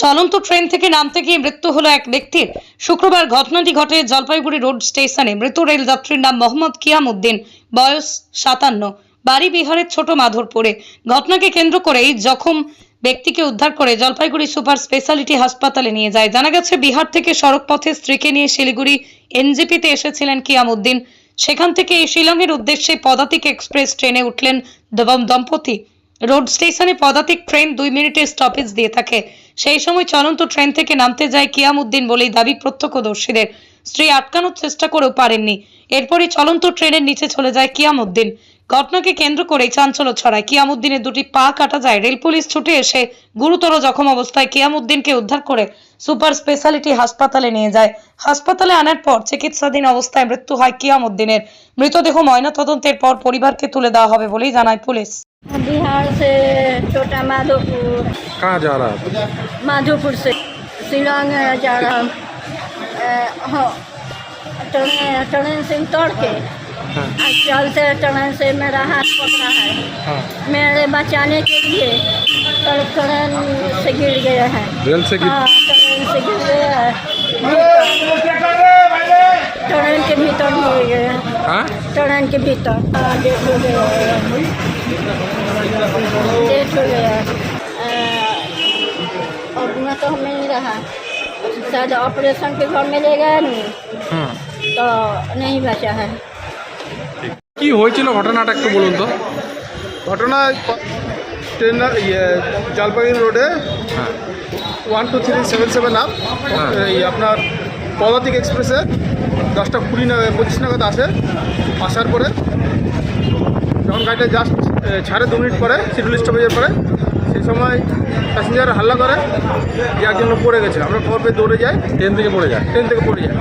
চলন্ত ট্রেন থেকে নামতে গিয়ে মৃত্যু হলো এক ব্যক্তির। শুক্রবার ঘটনাটি ঘটে জলপাইগুড়ি রোড স্টেশনে। মৃত রেল যাত্রীর নাম মোহাম্মদ কিয়াম উদ্দিন বয়স সাতান্ন, বাড়ি বিহারের ছোট মাধবপুরে। ঘটনাকে কেন্দ্র করেই জখম ব্যক্তিকে উদ্ধার করে জলপাইগুড়ি সুপার স্পেশালিটি হাসপাতালে নিয়ে যায়। জানা গেছে, বিহার থেকে সড়ক পথে স্ত্রীকে নিয়ে শিলিগুড়ি এনজিপিতে এসেছিলেন কিয়াম উদ্দিন সেখান থেকে শিলংয়ের উদ্দেশ্যে পদাতিক এক্সপ্রেস ট্রেনে উঠলেন দম্পতি। রোড স্টেশনে পদাতিক ট্রেন দুই মিনিটের স্টপেজ দিয়ে থাকে। সেই সময় চলন্ত ট্রেন থেকে নামতে যায় কিয়াম উদ্দিন বলেই দাবি প্রত্যক্ষদর্শীদের। স্ত্রী আটকানোর চেষ্টা করেও পারেননি। এরপরই চলন্ত ট্রেনের নিচে চলে যায় কিয়াম উদ্দিন ঘটনাকে কেন্দ্র করে চাঞ্চল্য ছড়ায়। কিয়াম উদ্দিনের দুটি পা কাটা যায়। রেল পুলিশ ছুটে এসে গুরুতর জখম অবস্থায় কিয়াম উদ্দিনকে উদ্ধার করে সুপার স্পেশালিটি হাসপাতালে নিয়ে যায়। হাসপাতালে আনার পর চিকিৎসাধীন অবস্থায় মৃত্যু হয় কিয়াম উদ্দিনের মৃতদেহ ময়নাতদন্তের পর পরিবারকে তুলে দেওয়া হবে বলেই জানায় পুলিশ। बिहार से छोटा माधोपुर। कहाँ जा रहा था माधोपुर से। शिलोंग जा रहा हूँ। अ, हाँ, ट्रेन ट्रेन से उतर के। हाँ। चलते ट्रेन से मेरा हाथ पकड़ा है। हाँ। मेरे बचाने के लिए ट्रेन से गिर गए हैं। रेल से गिर हाँ ट्रेन से गिर गए हैं। ट्रेन के भीतर गिर गए हैं। हाँ? ट्रेन के भीतर। हाँ डेट हो गया डेट हो गया अ, अब में तो हमें नहीं रहा शायद ऑपरेशन के घर में ले गए नहीं हाँ तो नहीं बचा है কি হয়েছিল ঘটনাটা একটু বলুন তো ঘটনা ট্রেন ইয়ে জলপাইগুড়ি রোডে হ্যাঁ one two three seven seven up হ্যাঁ। এই আপনার পদাতিক এক্সপ্রেসে দশটা কুড়ি নাগাদ পঁচিশ নাগাদ আসে আসার পরে যখন গাড়িটা জাস্ট ছাড়ে দু মিনিট পরে শিডিউল স্টপেজের পরে। সেই সময় প্যাসেঞ্জার হাল্লা করে যে একজন লোক পড়ে গেছে আমরা খবর পেয়ে দৌড়ে যাই। ট্রেন থেকে পড়ে যায়? ট্রেন থেকে পড়ে যায়।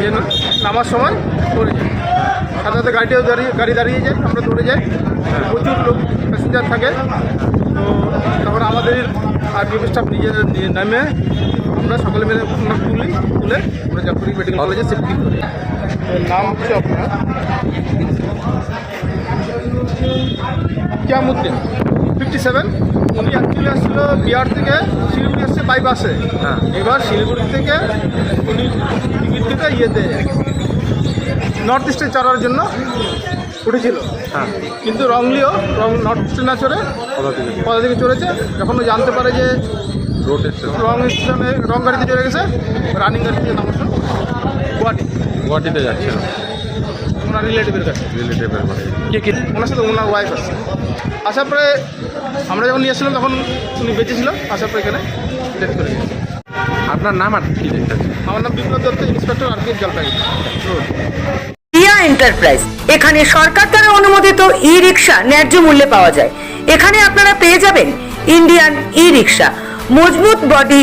যে নামার সময় পড়ে যায়। সাথে সাথে গাড়িটাও দাঁড়িয়ে গাড়ি দাঁড়িয়ে যায়। আমরা দৌড়ে যাই। প্রচুর লোক প্যাসেঞ্জার থাকে। তো তারপর আমাদের আর স্টাফ নিজের নামে। আমরা সকলে মিলে আমরা তুলি তুলে আমরা জাফরি মেডিকেল কলেজে শিফটিং করি। নাম হচ্ছে আপনার? কিয়ামুদ্দিন। ফিফটি সেভেন উনি অ্যাকচুয়ালি আসছিল বিহার থেকে শিলিগুড়ি আসছে বাই বাসে হ্যাঁ। এবার শিলিগুড়ি থেকে উনি টিকিট থেকে ইয়েতে নর্থ ইস্টে চড়ার জন্য উঠেছিল। হ্যাঁ। কিন্তু রংলিও রং নর্থ ইস্টে না চড়ে কোথা থেকে চড়েছে। যখন ও জানতে পারে যে রং স্টেশনে রং গাড়িতে চলে গেছে রানিং গাড়িতে নামছে গুয়াহাটি। গুয়াহাটিতে যাচ্ছিল। ওনার রিলেটিভের কাছে? রিলেটিভের বাড়ি কে কে? ওনার সাথে ওনার ওয়াইফ আসছে আসার পরে আমরা যখন নিয়ে এসেছিলাম তখন উনি বেঁচে ছিল আসার পরে এখানে ডেথ করে গেছে আপনার নাম আর কি আমার নাম Biplab Dutta inspector R P Jalpaiguri. Riya enterprise এখানে সরকার দ্বারা অনুমোদিত ই রিক্সা ন্যায্য মূল্যে পাওয়া যায়। এখানে আপনারা পেয়ে যাবেন ইন্ডিয়ান ই রিক্সা মজবুত বডি